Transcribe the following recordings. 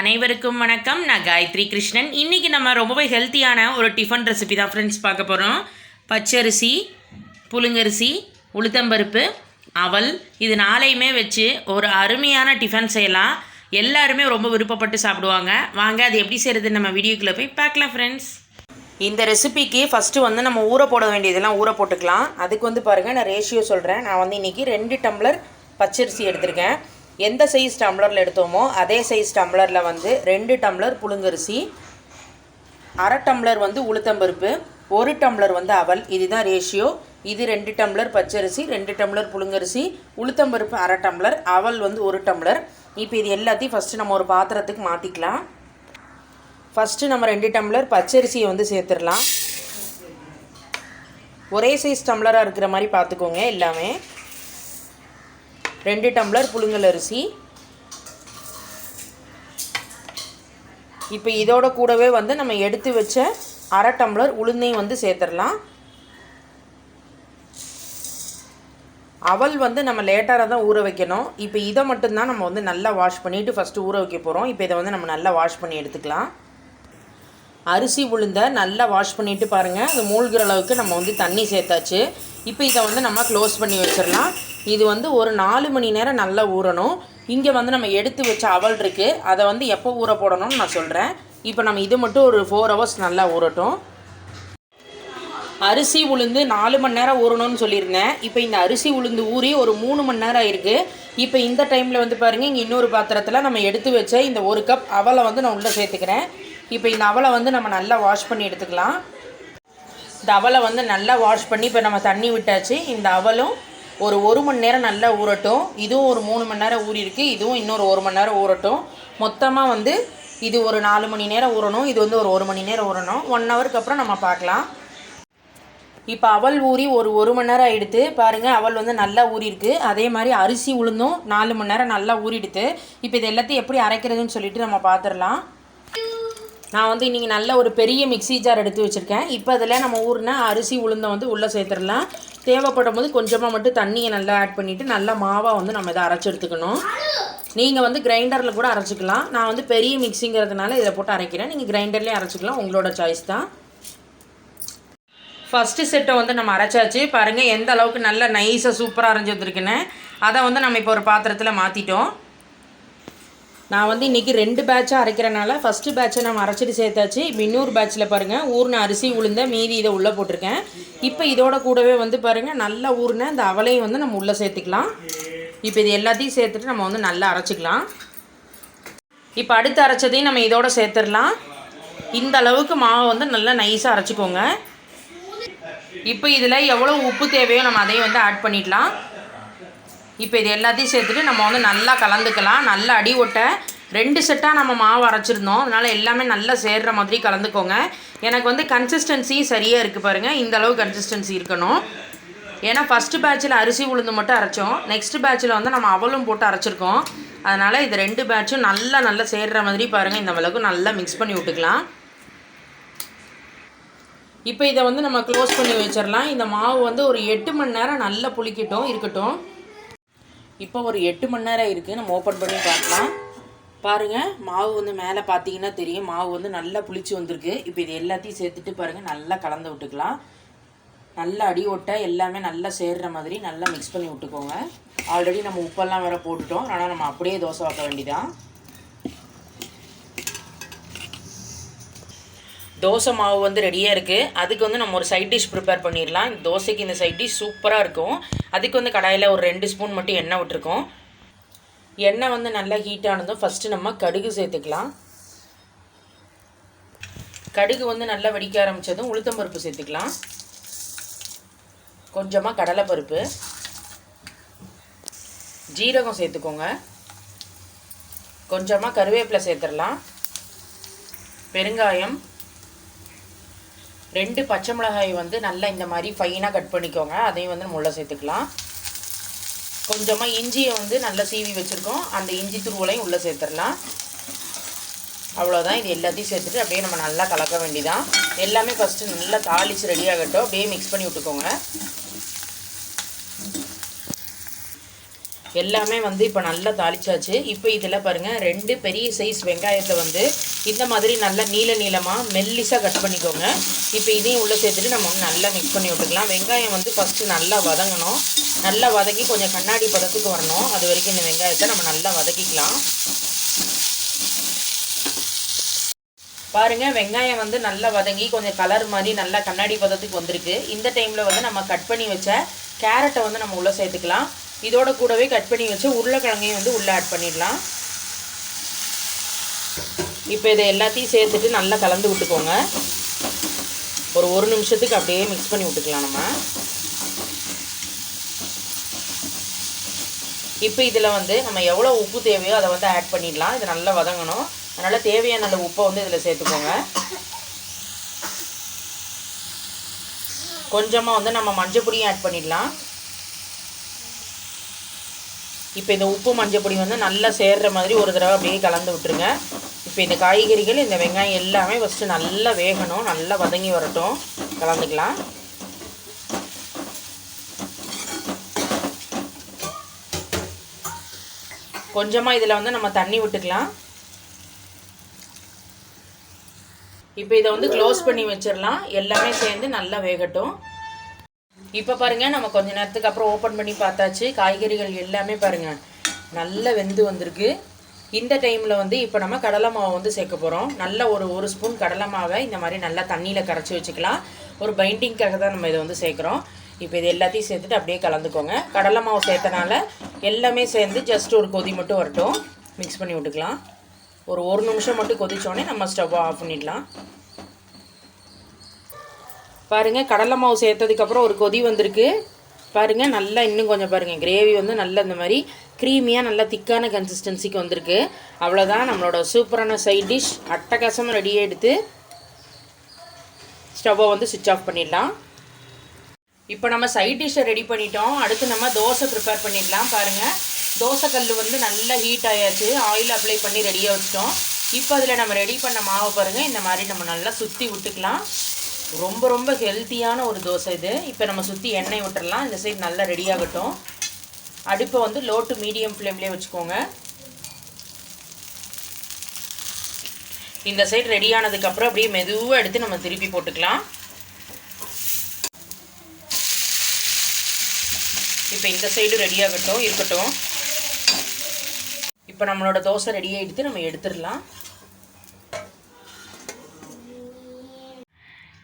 அனைவருக்கும் வணக்கம். நான் காயத்ரி கிருஷ்ணன். இன்றைக்கி நம்ம ரொம்பவே ஹெல்த்தியான ஒரு டிஃபன் ரெசிபி தான் ஃப்ரெண்ட்ஸ் பார்க்க போகிறோம் பச்சரிசி புழுங்கரிசி உளுத்தம்பருப்பு அவல். இது நாளையுமே வச்சு ஒரு அருமையான டிஃபன் செய்யலாம். எல்லாருமே ரொம்ப விருப்பப்பட்டு சாப்பிடுவாங்க. வாங்க அது எப்படி செய்கிறதுன்னு நம்ம வீடியோக்குள்ளே போய் பார்க்கலாம் ஃப்ரெண்ட்ஸ் இந்த ரெசிபிக்கு ஃபஸ்ட்டு வந்து நம்ம ஊற போட வேண்டியதெல்லாம் ஊற போட்டுக்கலாம். அதுக்கு வந்து பாருங்கள் நான் ரேஷியோ சொல்கிறேன் நான் வந்து இன்றைக்கி ரெண்டு டம்ளர் பச்சரிசி எடுத்திருக்கேன். எந்த சைஸ் டம்ளரில் எடுத்தோமோ அதே சைஸ் டம்ளரில் வந்து ரெண்டு டம்ளர் புழுங்கரிசி அரை டம்ளர் வந்து உளுத்தம்பருப்பு ஒரு டம்ளர் வந்து அவல் இதுதான் ரேஷியோ இது ரெண்டு டம்ளர் பச்சரிசி ரெண்டு டம்ளர் புழுங்கரிசி உளுத்தம்பருப்பு அரை டம்ளர் அவல் வந்து ஒரு டம்ளர் இப்போ இது எல்லாத்தையும் ஃபஸ்ட்டு நம்ம ஒரு பாத்திரத்துக்கு மாற்றிக்கலாம் ஃபஸ்ட்டு நம்ம ரெண்டு டம்ளர் பச்சரிசியை வந்து சேர்த்துடலாம். ஒரே சைஸ் டம்ளராக இருக்கிற மாதிரி பார்த்துக்கோங்க எல்லாமே. ரெண்டு டம்ளர் புழுங்கல் அரிசி. இப்போ இதோட கூடவே வந்து நம்ம எடுத்து வச்ச அரை டம்ளர் உளுந்தையும் வந்து சேர்த்துடலாம். அவல் வந்து நம்ம லேட்டாக தான் ஊற வைக்கணும். இப்போ இதை மட்டும்தான் நம்ம வந்து நல்லா வாஷ் பண்ணிவிட்டு ஃபஸ்ட்டு ஊற வைக்க போகிறோம் இப்போ இதை வந்து நம்ம நல்லா வாஷ் பண்ணி எடுத்துக்கலாம். அரிசி உளுந்த நல்லா வாஷ் பண்ணிவிட்டு பாருங்கள் அது மூழ்கிற அளவுக்கு நம்ம வந்து தண்ணி சேர்த்தாச்சு. இப்போ இதை வந்து நம்ம க்ளோஸ் பண்ணி வச்சிடலாம். இது வந்து ஒரு நாலு மணி நேரம் நல்லா ஊறணும். இங்கே வந்து நம்ம எடுத்து வச்ச அவல் இருக்குது அதை வந்து எப்போ ஊற போடணும்னு நான் சொல்கிறேன் இப்போ நம்ம இது மட்டும் ஒரு ஃபோர் ஹவர்ஸ் நல்லா ஊறட்டும். அரிசி உளுந்து நாலு மணி நேரம் ஊறணும்னு சொல்லியிருந்தேன். இப்போ இந்த அரிசி உளுந்து ஊறி ஒரு மூணு மணி நேரம் ஆயிருக்கு. இப்போ இந்த டைமில் வந்து பாருங்கள் இங்கே இன்னொரு பாத்திரத்தில் நம்ம எடுத்து வச்ச இந்த ஒரு கப் அவலை வந்து நான் உள்ளே சேர்த்துக்கிறேன். இப்போ இந்த அவலை வந்து நம்ம நல்லா வாஷ் பண்ணி எடுத்துக்கலாம். இந்த அவலை வந்து நல்லா வாஷ் பண்ணி இப்போ நம்ம தண்ணி விட்டாச்சு. இந்த அவலும் ஒரு ஒரு மணி நேரம் நல்லா ஊறட்டும். இதுவும் ஒரு மூணு மணி நேரம் ஊறிருக்கு இதுவும் இன்னொரு ஒரு மணி நேரம் ஊறட்டும். மொத்தமாக வந்து இது ஒரு நாலு மணி நேரம் ஊறணும். இது வந்து ஒரு ஒரு மணி நேரம் ஊறணும். ஒன் ஹவருக்கு அப்புறம் நம்ம பார்க்கலாம். இப்போ அவல் ஊறி ஒரு ஒரு மணி நேரம் ஆகிடுது பாருங்கள் அவல் வந்து நல்லா ஊறிருக்கு அதே மாதிரி அரிசி உளுந்தும் நாலு மணி நேரம் நல்லா ஊறிடுத்து. இப்போ இது எல்லாத்தையும் எப்படி அரைக்கிறதுன்னு சொல்லிட்டு நம்ம பார்த்துடலாம். நான் வந்து இன்றைக்கி நல்ல ஒரு பெரிய மிக்ஸி ஜார் எடுத்து வச்சுருக்கேன். இப்போ அதில் நம்ம ஊர்னா அரிசி உளுந்தை வந்து உள்ளே சேர்த்துடலாம். தேவைப்படும் போது கொஞ்சமாக மட்டும் தண்ணியை நல்லா ஆட் பண்ணிவிட்டு நல்லா மாவாக வந்து நம்ம இதை அரைச்சி எடுத்துக்கணும். நீங்கள் வந்து கிரைண்டரில் கூட அரைச்சிக்கலாம். நான் வந்து பெரிய மிக்ஸிங்கிறதுனால இதை போட்டு அரைக்கிறேன். நீங்கள் கிரைண்டர்லேயே அரைச்சிக்கலாம். உங்களோட சாய்ஸ் தான். ஃபஸ்ட்டு செட்டை வந்து நம்ம அரைச்சாச்சு. பாருங்கள் எந்த அளவுக்கு நல்ல நைஸாக சூப்பராக அரைஞ்சி வந்திருக்குன்னு. அதை வந்து நம்ம இப்போ ஒரு பாத்திரத்தில் மாற்றிட்டோம் நான் வந்து இன்றைக்கி ரெண்டு பேட்சாக அரைக்கிறனால ஃபஸ்ட்டு பேட்சை நம்ம அரைச்சிட்டு சேர்த்தாச்சு. இப்போ இன்னொரு பேட்சில் பாருங்கள் ஊர்ன அரிசி உளுந்த மீதி இதை உள்ளே போட்டிருக்கேன். இப்போ இதோட கூடவே வந்து பாருங்கள் நல்லா ஊர்ன இந்த அவலையும் வந்து நம்ம உள்ளே சேர்த்துக்கலாம். இப்போ இது எல்லாத்தையும் சேர்த்துட்டு நம்ம வந்து நல்லா அரைச்சிக்கலாம். இப்போ அடுத்து அரைச்சதையும் நம்ம இதோட சேர்த்துடலாம். இந்த அளவுக்கு மாவை வந்து நல்லா நைஸாக அரைச்சிக்கோங்க. இப்போ இதில் எவ்வளோ உப்பு தேவையோ நம்ம அதையும் வந்து ஆட் பண்ணிடலாம். இப்போ இது எல்லாத்தையும் சேர்த்துட்டு நம்ம வந்து நல்லா கலந்துக்கலாம். நல்லா அடி ஒட்ட ரெண்டு செட்டாக நம்ம மாவு அரைச்சிருந்தோம். அதனால் எல்லாமே நல்லா சேர்கிற மாதிரி கலந்துக்கோங்க. எனக்கு வந்து கன்சிஸ்டன்சி சரியாக இருக்குது பாருங்கள் இந்த அளவு கன்சிஸ்டன்சி இருக்கணும். ஏன்னா ஃபஸ்ட்டு பேட்சில் அரிசி உளுந்து மட்டும் அரைச்சோம். நெக்ஸ்ட் பேட்சில் வந்து நம்ம அவலும் போட்டு அரைச்சிருக்கோம். அதனால் இது ரெண்டு பேட்சும் நல்லா நல்லா சேர்கிற மாதிரி பாருங்கள் இந்த அளவுக்கு நல்லா மிக்ஸ் பண்ணி விட்டுக்கலாம். இப்போ இதை வந்து நம்ம க்ளோஸ் பண்ணி வச்சிடலாம். இந்த மாவு வந்து ஒரு எட்டு மணி நேரம் நல்லா புளிக்கட்டும் இருக்கட்டும். இப்போ ஒரு எட்டு மணி நேரம் இருக்குது நம்ம ஓப்பன் பண்ணி பார்க்கலாம். பாருங்கள் மாவு வந்து மேலே பார்த்தீங்கன்னா தெரியும். மாவு வந்து நல்லா புளிச்சு வந்திருக்கு. இப்போ இது எல்லாத்தையும் சேர்த்துட்டு பாருங்கள் நல்லா கலந்து விட்டுக்கலாம். நல்லா அடி ஒட்ட எல்லாமே நல்லா சேர்கிற மாதிரி நல்லா மிக்ஸ் பண்ணி விட்டுக்கோங்க. ஆல்ரெடி நம்ம உப்பெல்லாம் வேறு போட்டுட்டோம். ஆனால் நம்ம அப்படியே தோசை வைக்க வேண்டிதான் தோசை மாவு வந்து ரெடியாக இருக்குது அதுக்கு வந்து நம்ம ஒரு சைட் டிஷ் ப்ரிப்பேர் பண்ணிடலாம் இந்த தோசைக்கு இந்த சைட் டிஷ் சூப்பராக இருக்கும். அதுக்கு வந்து கடாயில் ஒரு ரெண்டு ஸ்பூன் மட்டும் எண்ணெய் விட்டுருக்கோம். எண்ணெய் வந்து நல்லா ஹீட் ஆனதும் ஃபஸ்ட்டு நம்ம கடுகு சேர்த்துக்கலாம். கடுகு வந்து நல்லா வெடிக்க ஆரம்பித்ததும் உளுத்தம்பருப்பு சேர்த்துக்கலாம். கொஞ்சமாக கடலைப்பருப்பு. ஜீரகம் சேர்த்துக்கோங்க. கொஞ்சமாக கருவேப்பிலை சேர்த்துடலாம் பெருங்காயம். ரெண்டு பச்சை மிளகாய் வந்து நல்லா இந்த மாதிரி ஃபைனாக கட் பண்ணிக்கோங்க. அதையும் வந்து நம்ம உள்ளே சேர்த்துக்கலாம். கொஞ்சமாக இஞ்சியை வந்து நல்லா சீவி வச்சுருக்கோம். அந்த இஞ்சி துருவலையும் உள்ளே சேர்த்துடலாம். அவ்வளோதான் இது எல்லாத்தையும் சேர்த்துட்டு அப்படியே நம்ம நல்லா கலக்க வேண்டிதான் எல்லாமே ஃபஸ்ட்டு நல்லா தாளித்து ரெடி ஆகட்டும். அப்படியே மிக்ஸ் பண்ணி விட்டுக்கோங்க. எல்லாமே வந்து இப்போ நல்லா தாளிச்சாச்சு. இப்போ இதில் பாருங்கள் ரெண்டு பெரிய சைஸ் வெங்காயத்தை வந்து இந்த மாதிரி நல்லா நீல நீளமாக மெல்லிஸாக கட் பண்ணிக்கோங்க. இப்போ இதையும் உள்ளே சேர்த்துட்டு நம்ம வந்து நல்லா மிக்ஸ் பண்ணி விட்டுக்கலாம். வெங்காயம் வந்து ஃபஸ்ட்டு நல்லா வதங்கணும். நல்லா வதக்கி கொஞ்சம் கண்ணாடி பதத்துக்கு வரணும். அது வரைக்கும் இந்த வெங்காயத்தை நம்ம நல்லா வதக்கிக்கலாம். பாருங்கள் வெங்காயம் வந்து நல்லா வதங்கி கொஞ்சம் கலர் மாதிரி நல்லா கண்ணாடி பதத்துக்கு வந்திருக்கு. இந்த டைமில் வந்து நம்ம கட் பண்ணி வச்ச கேரட்டை வந்து நம்ம உள்ளே சேர்த்துக்கலாம். இதோட கூடவே கட் பண்ணி வச்சு உருளைக்கிழங்கையும் வந்து உள்ளே ஆட் பண்ணிடலாம். இப்போ இதை எல்லாத்தையும் சேர்த்துட்டு நல்லா கலந்து விட்டுக்கோங்க. ஒரு ஒரு நிமிஷத்துக்கு அப்படியே மிக்ஸ் பண்ணி விட்டுக்கலாம் நம்ம. இப்போ இதில் வந்து நம்ம எவ்வளோ உப்பு தேவையோ அதை வந்து ஆட் பண்ணிடலாம். இது நல்லா வதங்கணும். அதனால் தேவையான அந்த உப்பை வந்து இதில் சேர்த்துக்கோங்க. கொஞ்சமாக வந்து நம்ம மஞ்சள் பொடியும் ஆட் பண்ணிடலாம். இப்போ இந்த உப்பு மஞ்சள் பொடி வந்து நல்லா சேர்ற மாதிரி ஒரு தடவை அப்படியே கலந்து விட்டுருங்க. இப்போ இந்த காய்கறிகள் இந்த வெங்காயம் எல்லாமே ஃபஸ்ட்டு நல்லா வேகணும் நல்லா வதங்கி வரட்டும். கலந்துக்கலாம். கொஞ்சமாக இதில் வந்து நம்ம தண்ணி விட்டுக்கலாம். இப்போ இதை வந்து க்ளோஸ் பண்ணி வச்சிடலாம். எல்லாமே சேர்ந்து நல்லா வேகட்டும். இப்போ பாருங்கள் நம்ம கொஞ்ச நேரத்துக்கு அப்புறம் ஓப்பன் பண்ணி பார்த்தாச்சு. காய்கறிகள் எல்லாமே பாருங்கள் நல்லா வெந்து வந்திருக்கு. இந்த டைமில் வந்து இப்போ நம்ம கடலை மாவை வந்து சேர்க்க போகிறோம் நல்ல ஒரு ஒரு ஸ்பூன் கடலை மாவை இந்த மாதிரி நல்லா தண்ணியில் கரைச்சி வச்சுக்கலாம். ஒரு பைண்டிங்க்காக தான் நம்ம இதை வந்து சேர்க்குறோம். இப்போ இது எல்லாத்தையும் சேர்த்துட்டு அப்படியே கலந்துக்கோங்க. கடலை மாவு சேர்த்தனால எல்லாமே சேர்ந்து ஜஸ்ட் ஒரு கொதி மட்டும் வரட்டும். மிக்ஸ் பண்ணி விட்டுக்கலாம். ஒரு ஒரு நிமிஷம் மட்டும் கொதிச்சோடனே நம்ம ஸ்டவ் ஆஃப் பண்ணிடலாம். பாருங்கள் கடலை மாவு சேர்த்ததுக்கப்புறம் ஒரு கொதி வந்திருக்கு. பாருங்கள் நல்லா இன்னும் கொஞ்சம் பாருங்கள் கிரேவி வந்து நல்லா இந்த மாதிரி க்ரீமியாக நல்லா திக்கான கன்சிஸ்டன்சிக்கு வந்திருக்கு. அவ்வளோதான் நம்மளோட சூப்பரான சைட் டிஷ் அட்டகாசமாக ரெடியாக எடுத்து ஸ்டவ்வை வந்து சுவிட்ச் ஆஃப் பண்ணிடலாம். இப்போ நம்ம சைட் டிஷ்ஷை ரெடி பண்ணிட்டோம். அடுத்து நம்ம தோசை ப்ரிப்பேர் பண்ணிடலாம். பாருங்கள் தோசைக்கல் வந்து நல்லா ஹீட் ஆயாச்சு. ஆயில் அப்ளை பண்ணி ரெடியாக வச்சிட்டோம். இப்போ அதில் நம்ம ரெடி பண்ண மாவு பாருங்கள் இந்த மாதிரி நம்ம நல்லா சுற்றி விட்டுக்கலாம். ரொம்ப ரொம்ப ஹெல்த்தியான ஒரு தோசை இது. இப்போ நம்ம சுற்றி எண்ணெய் விட்டுறலாம் இந்த சைடு நல்லா ரெடி ஆகட்டும். அடுப்பை வந்து லோ டு மீடியம் ஃப்ளேம்லேயே வச்சுக்கோங்க. இந்த சைடு ரெடி ஆனதுக்கப்புறம் அப்படியே மெதுவாக எடுத்து நம்ம திருப்பி போட்டுக்கலாம். இப்போ இந்த சைடு ரெடி ஆகட்டும் இருக்கட்டும். இப்போ நம்மளோட தோசை ரெடி ஆகிடுத்து நம்ம எடுத்துடலாம்.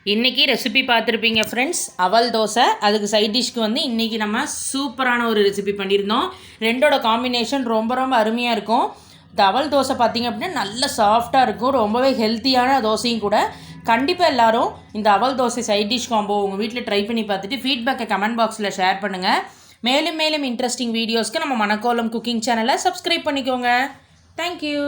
இன்றைக்கி ரெசிபி பார்த்துருப்பீங்க ஃப்ரெண்ட்ஸ் அவல் தோசை. அதுக்கு சைட் டிஷ்க்கு வந்து இன்றைக்கி நம்ம சூப்பரான ஒரு ரெசிபி பண்ணியிருந்தோம். ரெண்டோட காம்பினேஷன் ரொம்ப ரொம்ப அருமையாக இருக்கும். இந்த அவல் தோசை பார்த்திங்க அப்படின்னா நல்ல சாஃப்டாக இருக்கும். ரொம்பவே ஹெல்த்தியான தோசையும் கூட. கண்டிப்பாக எல்லோரும் இந்த அவல் தோசை சைட் டிஷ் காம்போ உங்கள் வீட்டில் ட்ரை பண்ணி பார்த்துட்டு ஃபீட்பேக்கை கமெண்ட் பாக்ஸில் ஷேர் பண்ணுங்கள் மேலும் மேலும் இன்ட்ரெஸ்டிங் வீடியோஸ்க்கு நம்ம மணக்கோலம் குக்கிங் சேனலை சப்ஸ்கிரைப் பண்ணிக்கோங்க. Thank you